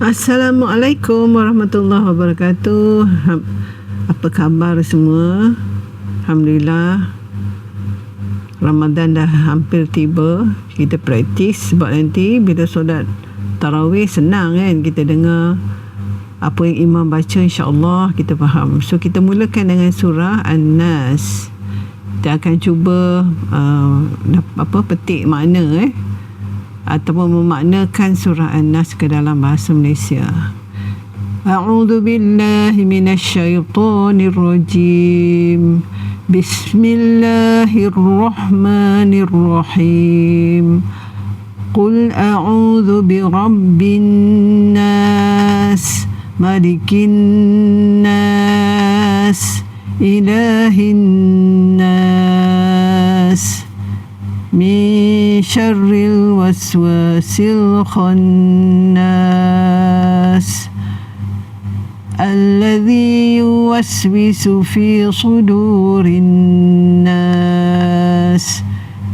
Assalamualaikum warahmatullahi wabarakatuh. Apa khabar semua? Alhamdulillah. Ramadan dah hampir tiba. Kita praktis sebab nanti bila solat tarawih senang kan kita dengar apa yang imam baca insya-Allah kita faham. So kita mulakan dengan surah An-Nas. Kita akan cuba uh, apa petik makna eh ataupun memaknakan surah An-Nas ke dalam bahasa Malaysia. A'udzu billahi minasyaitonir rajim. Bismillahirrahmanirrahim. قل أعوذ برب الناس ملك الناس إله الناس من شر الوسواس الخناس الذي يوسوس في صدور الناس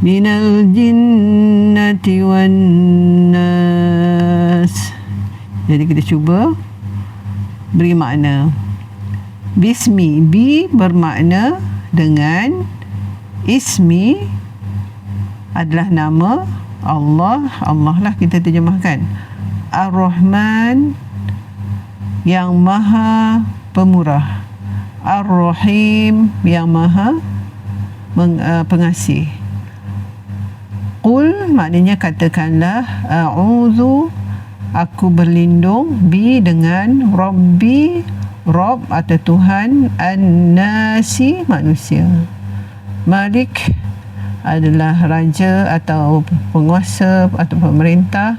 من الجنة والناس jadi kita cuba beri makna Bismi Bi bermakna dengan Ismi adalah nama Allah. Allah lah kita terjemahkan. Ar-Rahman yang maha pemurah. Ar-Rahim yang maha uh, pengasih. Qul maknanya katakanlah A'udhu aku berlindung bi dengan Rabbi Rob atau Tuhan An-Nasi manusia. Malik adalah raja atau penguasa atau pemerintah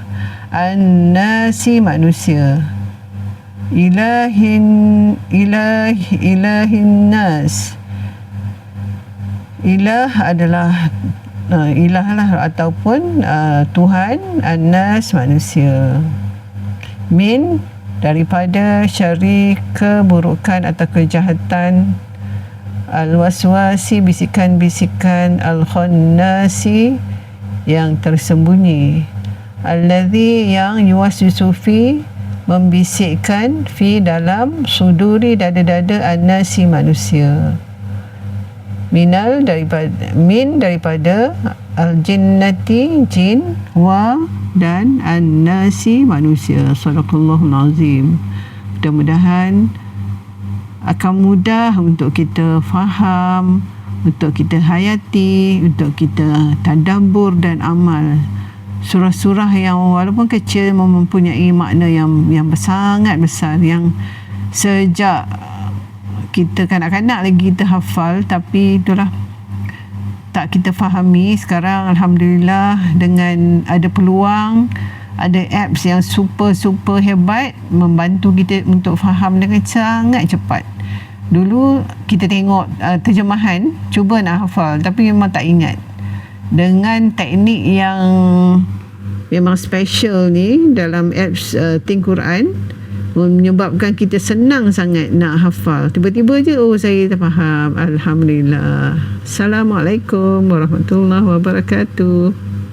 an-nasi manusia. Ilahin ilah ilahin nas. Ilah adalah uh, ilah lah ataupun uh, Tuhan an-nas manusia. Min daripada syari keburukan atau kejahatan Al-waswasi bisikan-bisikan Al-khannasi yang tersembunyi. Alladhi yang yuwaswisu fi membisikkan fi dalam suduri dada-dada an-nasi manusia. Minal daripada min daripada al-jinnati jin wa dan an-nasi manusia. Sallallahu azim. Mudah-mudahan akan mudah untuk kita faham, untuk kita hayati, untuk kita tadabbur dan amal. Surah-surah yang walaupun kecil mempunyai makna yang yang sangat besar yang sejak kita kanak-kanak lagi kita hafal tapi itulah tak kita fahami sekarang alhamdulillah dengan ada peluang ada apps yang super super hebat membantu kita untuk faham dengan sangat cepat Dulu kita tengok uh, terjemahan, cuba nak hafal tapi memang tak ingat. Dengan teknik yang memang special ni dalam apps uh, Think Quran menyebabkan kita senang sangat nak hafal. Tiba-tiba je oh saya dah faham. Alhamdulillah. Assalamualaikum warahmatullahi wabarakatuh.